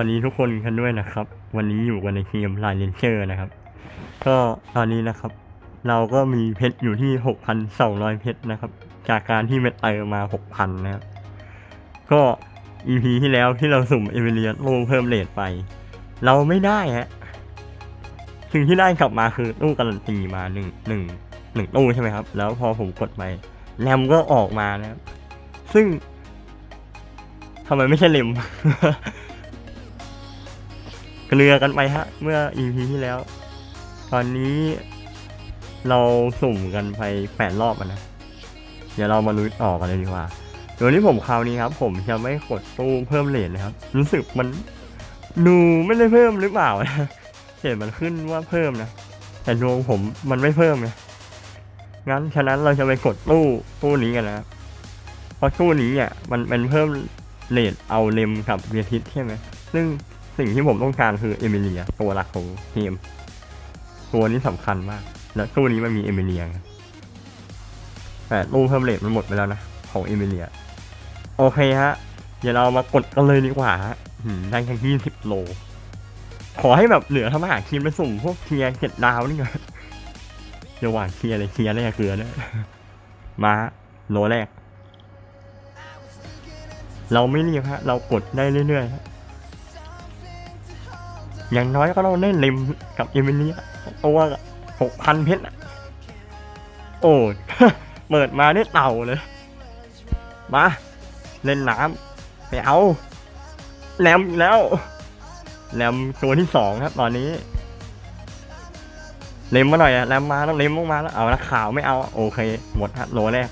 วันนี้ทุกคนกันด้วยนะครับ วันนี้อยู่กันในเกมไลน์เลนเชอร์นะครับ ก็ตอนนี้นะครับ เราก็มีเพชรอยู่ที่ 6,200 เพชรนะครับ จากการที่เม็ดเตอร์มา 6,000 นะครับ ก็ EP ที่แล้วที่เราสุ่มเอเวเรียโลเพิ่มเลทไป เราไม่ได้ฮะสิ่งที่ได้กลับมาคือตู้การันตีมาหนึ่งหนึ่งหนึ่งตู้ใช่ไหมครับ แล้วพอผมกดไปแรมก็ออกมานะครับ ซึ่งทำไมไม่ใช่เลม เกลือกันไปฮะ เมื่อ EP ที่แล้ว ตอนนี้เราสุ่มกันไปแปดรอบนะ เดี๋ยวเรามาลุ้นต่อกกันเลยดีกว่าโดยที่ผมคราวนี้ครับ ผมจะไม่กดตู้เพิ่มเลทนะครับ รู้สึกมันดูไม่ได้เพิ่มหรือเปล่านะเห็นมันขึ้นว่าเพิ่มนะ แต่ดวงผมมันไม่เพิ่มไงงั้นฉะนั้นเราจะไปกดตู้ตู้นี้กันนะเพราะตู้นี้อะมันเป็นเพิ่มเลทเอาเลมกับเวียทิสใช่ไหมซึ่ง สิ่งที่ผมต้องการคือเอมิเลียตัวหลักของเกมตัวนี้สำคัญมาก แล้วตู้นี้มันมีเอมิเลียแต่ตู้เพิ่มเลทมันหมดไปแล้วนะ ของเอมิเลีย โอเคฮะ เดี๋ยวเรามากดกันเลยดีกว่าฮะได้แค่ยี่สิบโล ขอให้แบบเหลือทำอาหารคีนไปสุ่มพวกเทียร์เจ็ดดาวนี่ก่อนจะหวานเทียร์เลยเทียร์แรกเกลือเนี่ยมาโลแรก เราไม่รีบฮะ เรากดได้เรื่อยๆ อย่างน้อยก็ต้องเล่นเลมกับเอมิเลียตัวหกพันเพชรอะโอ้เปิดมาได้เต่าเลย มา เล่นน้ำไปเอาแหลมแล้วแหลมตัวที่สองครับ ตอนนี้เล็มมาหน่อยอะแหลมมาแล้วเล็มลงมาแล้วเอาละขาวไม่เอา โอเค หมดฮะโลแรก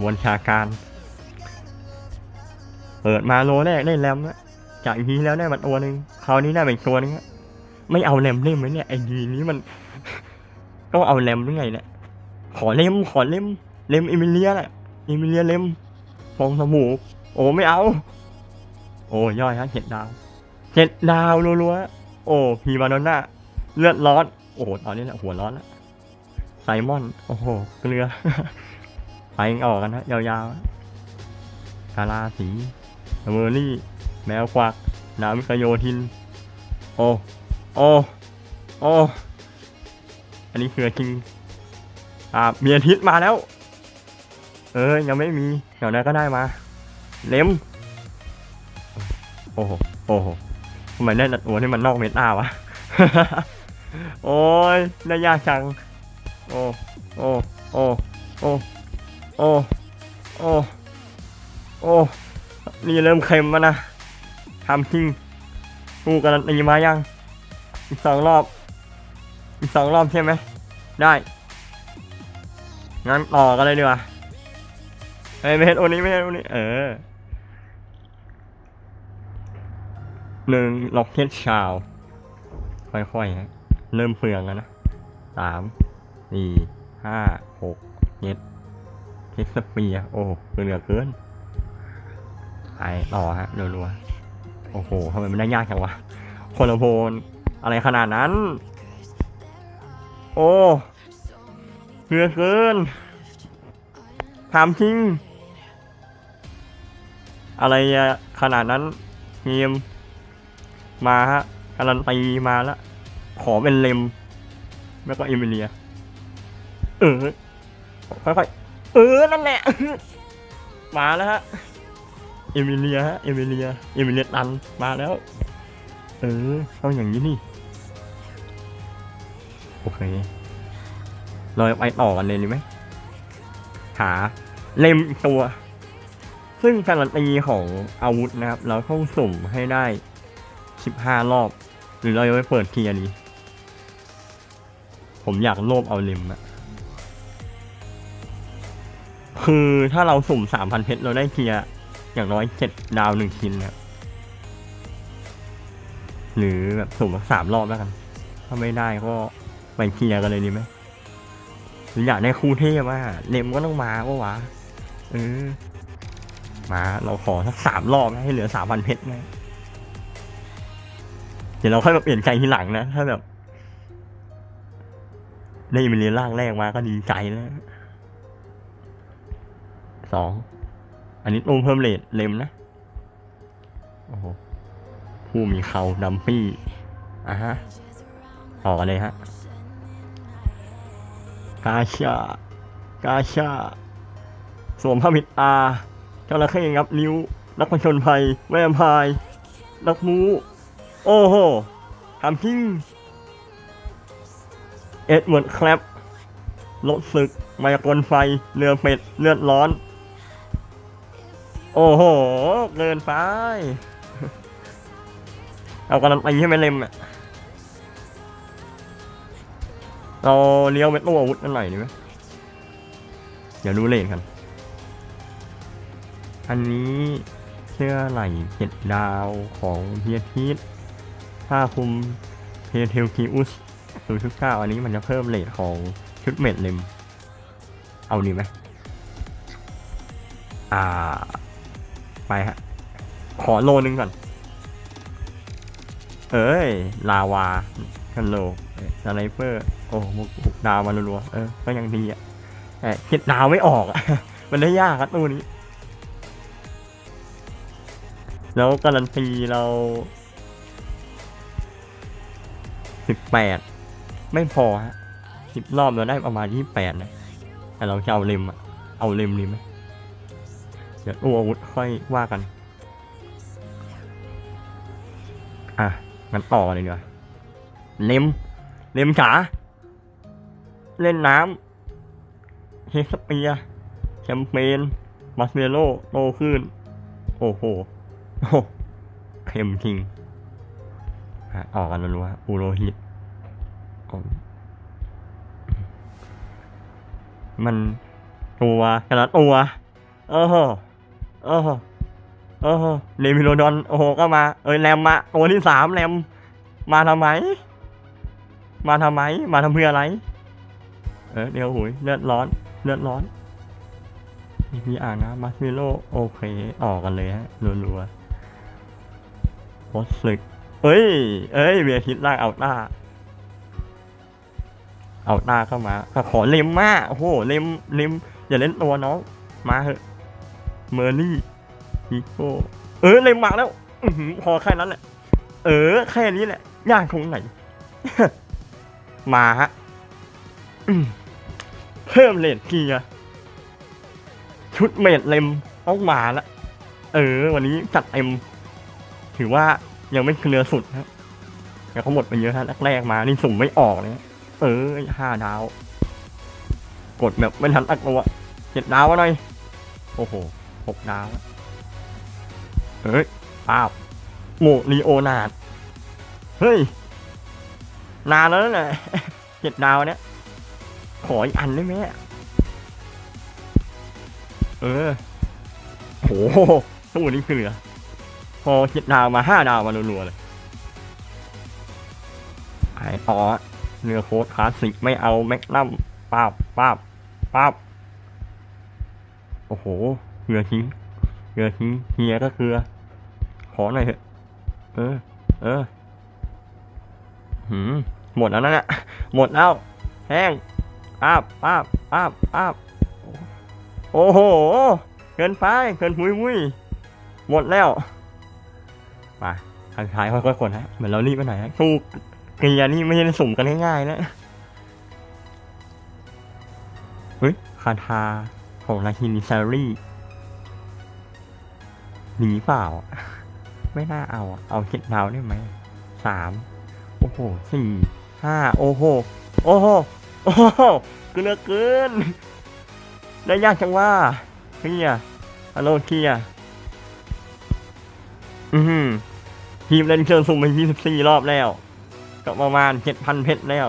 มวลชาการ เปิดมาโลแรกได้แรมแล้ว จากอีพีแล้วได้มาตัวหนึ่งคราวนี้ได้มาอีกตัวหนึงฮะไม่เอาแรมเล่มไหมเนี่ยไอ้ดีนี้มัน ต้องเอาแรมหรือไงเนี่ยขอเล่มขอเล่มเล่มเอมิเลียแหละเอมิเลียเล่มฟองสมูกโอ้ไม่เอา โอ้ย่อยฮะเจ็ดดาวเจ็ดดาวรัวๆโอ้พีมาโดน่าเลือดร้อน โอ้ตอนนี้แหละหัวร้อนแล้ไซมอน โอ้โหเกลือไปออกกันฮะยาวๆกาลาสีเมอร์รี่ แมวควักนามิกโยทิน โอ้ โอ้ โอ้ อันนี้คือจริง อ่าเมียทิศมาแล้ว เออ ยังไม่มีเดี๋ยวนั้นก็ได้มา เล็ม โอ้โห โอ้โหทำไมได้แต่ตัวที่มันนอกเมตาวะ โอ้ยได้ยากจัง โอ้ โอ้ โอ้ โอ้ โอ้ โอ้ โอ้ นี่เริ่มเค็มแล้วนะ ทำจริงกูกันตีมายัง อีกสองรอบ อีกสองรอบใช่ไหม ได้ งั้นต่อกันเลยดีกว่าเอ้ยไม่ใช่ตัวนี้ไม่ใช่ตัวนี้ เออหนึ่งล็อกเก็ตชาว ค่อยๆฮะเริ่มเฟืองแล้วนะสามสี่ห้าหกเจ็ดเช็คสเปียร์โอ้เหลือเกินไปต่อฮะรัวๆ โอ้โหทำไมมันได้ยากจังวะคนละโพนอะไรขนาดนั้น โอ้เหลือเกินถามจริง อะไรขนาดนั้นเกมมาฮะการันตีมาแล้ว ขอเป็นเลมแล้วก็เอมิเลีย เออ ค่อยๆ เออ นั่นแหละ มาแล้วฮะ เอมิเลียฮะเอมิเลียเอมิเลียตันมาแล้ว เออต้องอย่างนี้นี่ โอเค เราไปต่อกันเลยดีไหมหาเล่มตัว ซึ่งการันตีของอาวุธนะครับ เราต้องสุ่มให้ได้15รอบ หรือเราจะไปเปิดเทียร์นี้ผมอยากโลภเอาเล่มอะคือถ้าเราสุ่ม3,000เพชรเราได้เทียร์ อย่างน้อย7ดาวหนึ่งชิ้นนะครับหรือแบบสุ่มสักสามรอบแล้วกัน ถ้าไม่ได้ก็ไปเคลียร์กันเลยดีไหมหรืออยากได้คู่เทพอะเลมก็ต้องมาปะวะเออมาเราขอสักสามรอบนะให้เหลือสามพันเพชรนะเดี๋ยวเราค่อยมาเปลี่ยนใจทีหลังนะ ถ้าแบบ ได้มิเลียนร่างแรกมาก็ดีใจแล้วสอง อันนี้ตุ้มเพิ่มเลทเลมนะ โอ้โห ผู้มีเขาดัมปี้อะฮะ ต่อกันเลยฮะ กาชา กาชา สวมผ้ามิดอาจระเข้งับนิ้ว นักผจญภัย แวมไพร์นักมู โอ้โหทำทิ้งเอ็ดเวิร์ดแคลปลดศึกมายากลไฟ เรือเป็ด เลือดร้อน โอ้โห เกินไป เอากำลังไปให้ไม่เล็มอะ เราเลี้ยวเป็นตัวอาวุธนั่นหน่อยดีไหมเดี๋ยวดูเลนกัน อันนี้เชื่อไหลเจ็ดดาวของเฮียทีสผ้าคลุมเฮเทลคิอุสศูนย์ชุดเก้าอันนี้มันจะเพิ่มเลทของชุดเม็ดเลมเอาดีไหมอ่า ไปฮะ ขอโลนึงก่อน เอ้ย ลาวาคันโลสไนเปอร์ โอ้มุกดาวมารัวๆเออ ก็ยังดีอะแต่คิดดาวไม่ออกอะมันได้ยากครับตัวนี้ แล้วการันตีเราสิบแปดไม่พอฮะสิบรอบเราได้ประมาณยี่แปดนะแต่เราจะเอาเลมอะเอาเลมดีไหม ดี๋ยวตัวอาวุธค่อยว่ากัน อะ งั้นต่อเลยดีกว่าเลมเลมจ๋าเล่นน้ำเฮสเปียแชมเปญมาสเมโลโตขึ้น โอ้โหโอ้เค็มจริงอะออกกันรัวๆอูโรฮิตมันตัวกระตัวเออ เออเออเลมิโลดอนโอ้โหก็มา เอ้ยแรมมาตัวที่สามแรมมาทำไม มาทำไม มาทำเพื่ออะไร เออเดี๋ยวหุยเลือดร้อน เลือดร้อนนี่พี่อ่านนะมาสเมโลโอเคออกกันเลยฮะรัวๆโพสสึกเอ้ย เอ้ยเบียร์ทิตล่างเอาหน้าเอาหน้าเข้ามาขอเล็มมากโอ้โหเล็มเล็มอย่าเล่นตัวน้องมาเหอะ เมอร์ลี่ฮิโก้เออเล็มมาแล้วอืออพอแค่นั้นแหละ เออ แค่นี้แหละยากตรงไหน มาฮะเพิ่มเลนเกียร์ชุดเมดเลมต้องมาละ เออ วันนี้จัดเต็มถือว่ายังไม่เคลียร์สุดนะแต่เขาหมดไปเยอะฮะแรกๆมานี่สุ่มไม่ออกเลยเออห้าดาว กดแบบไม่ทันตั้งตัวเจ็ดดาววะหน่อยโอ้โห หกดาวเฮ้ยป้าบโมลีโอนาดเฮ้ย นานแล้วนะเจ็ดดาวเนี้ยขออีกอันได้ไหมเออโหทั้งหนี้คือเหลือ พอเจ็ดดาวมาห้าดาวมารัวๆเลยไอ้ต่อเรือโค้ดคลาสสิกไม่เอาแม็กนัมป้าบป้าบป้าบโอ้โห เรือทิ้งเรือทิ้งเฮียก็คือ ขอหน่อยเถอะเออ เออหืมหมดแล้วนั่นแหละหมดแล้วแห้งป้าบป้าบป้าบป้าบโอ้โหเกินไปเกินหุยหุยหมดแล้วมาทางท้ายค่อยๆกดฮะเหมือนเรารีบไปหน่อยฮะสู้เกียร์นี่ไม่ได้สุ่มกันง่ายๆนะเฮ้ยคาทาของราชินีซารี หนีเปล่า ไม่น่าเอา เอาเจ็ดดาวได้ไหมสามโอ้โหสี่ห้าโอ้โห โอ้โห โอ้โหเกินเหลือเกิน ได้ยากจังว่าเคียฮัลโหลเคียอือหือทีมเล่นเชิงสุ่มไป24รอบแล้ว ก็ประมาณ7,000เพชรแล้ว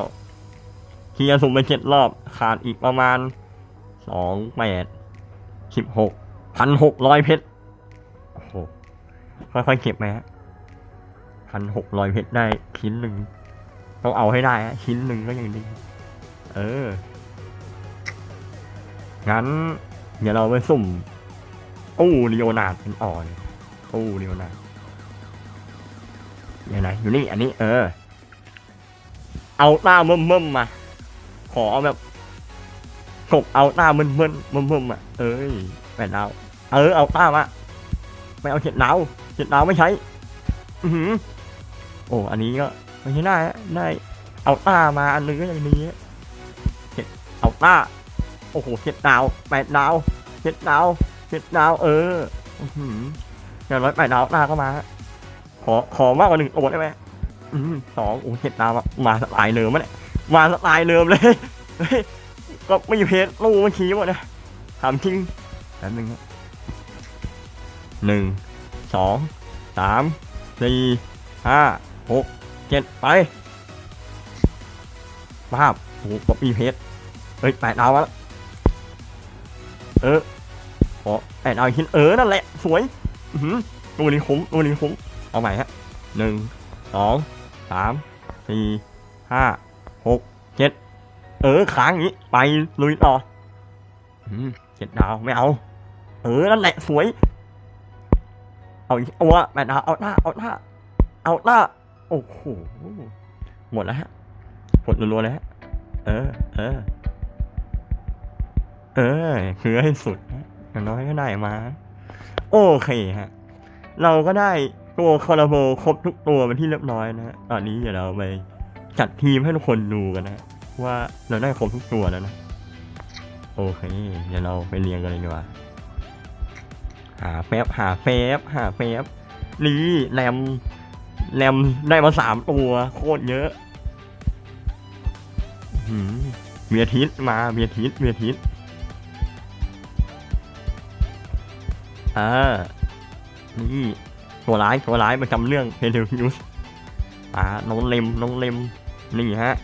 เคียสุ่มไป7รอบ ขาดอีกประมาณ2 8 16 1,600เพชรโอ้โห ค่อยๆเก็บไหมฮะพันหกร้อยเพชรได้ชิ้นหนึ่งต้องเอาให้ได้ฮะชิ้นหนึ่งก็ยังดี เออ งั้น เดี๋ยวเราไปสุ่มอู้ลีโอนาดเป็นอ่อนอู้ลีโอนาดอยู่ไหนอยู่นี่ อันนี้ เออ เอาต้าเมิ่มเมิ่มๆมา ขอเอาแบบกบเอาต้าเมิ่มเมิ่มเมิ่มเมิ่มๆอะ เอ้ยแปดดาว เออ เอาต้ามาไม่เอาเจ็ดดาว เจ็ดดาวไม่ใช้ อือหือ โอ้ อันนี้ก็ไม่ใช่ได้ได้ เอาต้ามาอันนึงก็ยังดีฮะเจ็ดเอาต้า โอ้โหเจ็ดดาวแปดดาวเจ็ดดาวเจ็ดดาว เออ อือหืออย่างน้อยแปดดาวต้าก็มา ขอ ขอมากกว่าหนึ่งตัวได้ไหมอืมสองโอ้เจ็ดดาวมาสไตล์เดิมมะเนี่ยมาสไตล์เดิมเลย ก็ไม่มีเพจลูกเมื่อกี้หมดนะถามจริงแป๊บนึงหนึ่ง สองสามสี่ห้าหกเจ็ดไปภาพโอ้โหก็มีเพจเฮ้ยแปดดาวมาแล้ว เออขอแปดดาวอีกทีเออ นั่นแหละ สวยอือหือตัวนี้คุ้มตัวนี้คุ้มเอาใหม่ฮะหนึ่งสองสามสี่ห้าหกเจ็ดเออค้างนี้ ไปลุยต่ออืมเจ็ดดาว ไม่เอา เออ นั่นแหละ สวย เอาอีกเอาวะแปดดาเอาหน้า เอาหน้า เอาหน้า โอ้โห หมดแล้วฮะ หมดรัวๆเลยฮะเออ เออ เออ คือให้สุดฮะอย่างน้อยก็ได้มา โอเคฮะ เราก็ได้ตัวคอร์โบครบทุกตัวเป็นที่เรียบร้อยนะฮะ ตอนนี้เดี๋ยวเราไปจัดทีมให้ทุกคนดูกันนะฮะว่าเราได้ครบทุกตัวแล้วนะ โอเค เดี๋ยวเราไปเรียงกันเลยดีกว่า หาแฟบหาแฟบหาแฟบนี่แรมแรมได้มาสามตัว โคตรเยอะหืมเบียทิสมาเบียทิสเบียทิสอ่านี่ตัวร้ายตัวร้ายประจำเรื่องเพเทลนิวส์อ่าน้องเลมน้องเลมนี่ฮะ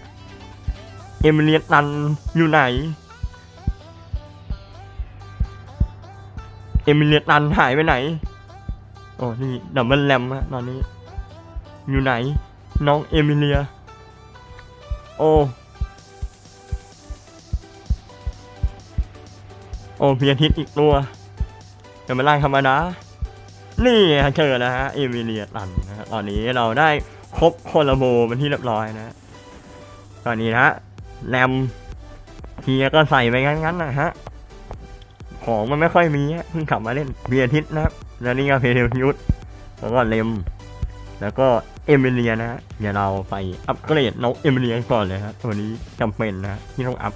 เอมิเลียตันอยู่ไหน เอมิเลียตันหายไปไหนโอ้นี่ดับเบิลแรมฮะตอนนี้ อยู่ไหน น้องเอมิเลีย โอ้โอ้เพียทิตอีกตัวจะมาล่างธรรมดา นี่เจอแล้วฮะเอมิเลียตันนะฮะตอนนี้เราได้ครบโคลาโบเป็นที่เรียบร้อยนะ ตอนนี้นะฮะแรมเฮียก็ใส่ไปงั้นๆนะฮะ ของมันไม่ค่อยมีฮะเพิ่งกลับมาเล่นเบียร์ทิตนะครับแล้วนี่ก็เพเทลยุทธแล้วก็เลม แล้วก็เอมิเลียนะฮะเดี๋ยวเราไปอัปเกรดน้องเอมิเลียก่อนเลยฮะตัวนี้จำเป็นนะที่ต้องอัพ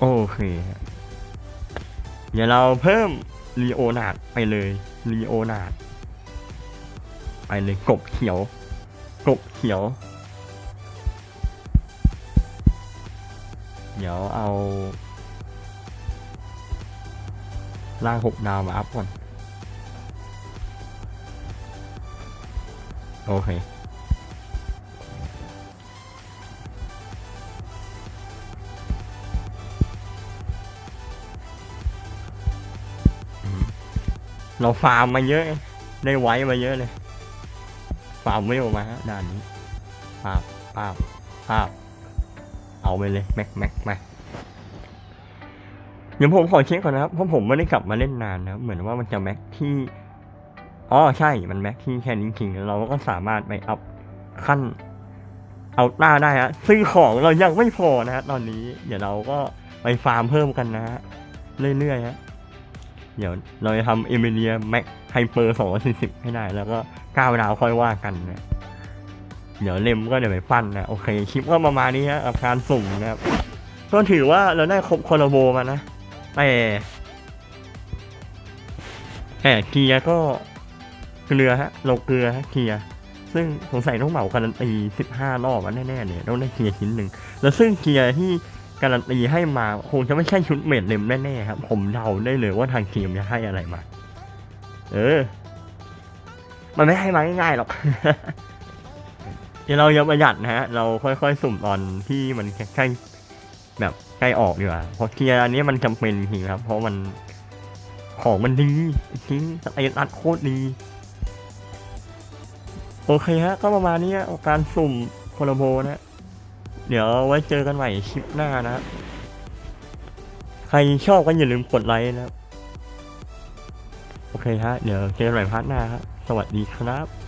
โอเคฮะเดี๋ยวเราเพิ่มลีโอนาดไปเลยลีโอนาดไปเลยกบเขียว กบเขียว เดี๋ยวเอา ล่างหกดาวมาอัพก่อน โอเค เราฟาร์มมาเยอะ ได้ไว้มาเยอะเลย ฟาร์มไม่ออกมาด่านนี้ปาบปาบปาบเอาไปเลย แม็กแม็กมาเดี๋ยวผมขอเช็คก่อนนะครับ เพราะผมไม่ได้กลับมาเล่นนานนะเหมือนว่ามันจะแม็กที่อ๋อใช่ มันแม็กที่แค่นี้จริงๆเราก็สามารถไปอัพขั้นเอาต้าได้ฮะซื้อของเรายังไม่พอนะฮะตอนนี้ เดี๋ยวเราก็ไปฟาร์มเพิ่มกันนะฮะเรื่อยๆฮะเดี๋ยวเราจะทำเอเมเลียแม็กไฮเปอร์สองสี่สิบให้ได้แล้วก็ก้าวดาวค่อยว่ากันนะเดี๋ยวเล็มก็เดี๋ยวไปฟันนะโอเคคลิปก็ประมาณนี้ฮะกับการสุ่มนะครับก็ถือว่าเราได้ครบคอลโบมานะ แต่แต่เกียร์ก็เกลือฮะเราเกลือฮะเกียร์ซึ่งสงสัยต้องเหมาการันตี15 รอบอะแน่ๆเนี่ยต้องได้เกียร์ชิ้นหนึ่งแล้วซึ่งเกียร์ที่การันตีให้มาคงจะไม่ใช่ชุดเมดเลมแน่ๆครับ ผมเดาได้เลยว่าทางเกมจะให้อะไรมา เออ มันไม่ให้มาง่ายๆหรอก เดี๋ยวเราอย่าประหยัดนะฮะ เราค่อยๆสุ่มตอนที่มันใกล้ แบบใกล้ออกดีกว่าเพราะเกียร์อันนี้มันจำเป็นจริงครับ เพราะมันของมันดีจริงสเตตัสโคตรดีโอเคฮะ ก็ประมาณนี้การสุ่มโคโลโบนะ เดี๋ยวไว้เจอกันใหม่คลิปหน้านะ ใครชอบก็อย่าลืมกดไลค์นะครับโอเคฮะ เดี๋ยวเจอกันใหม่พาร์ทหน้าครับสวัสดีครับ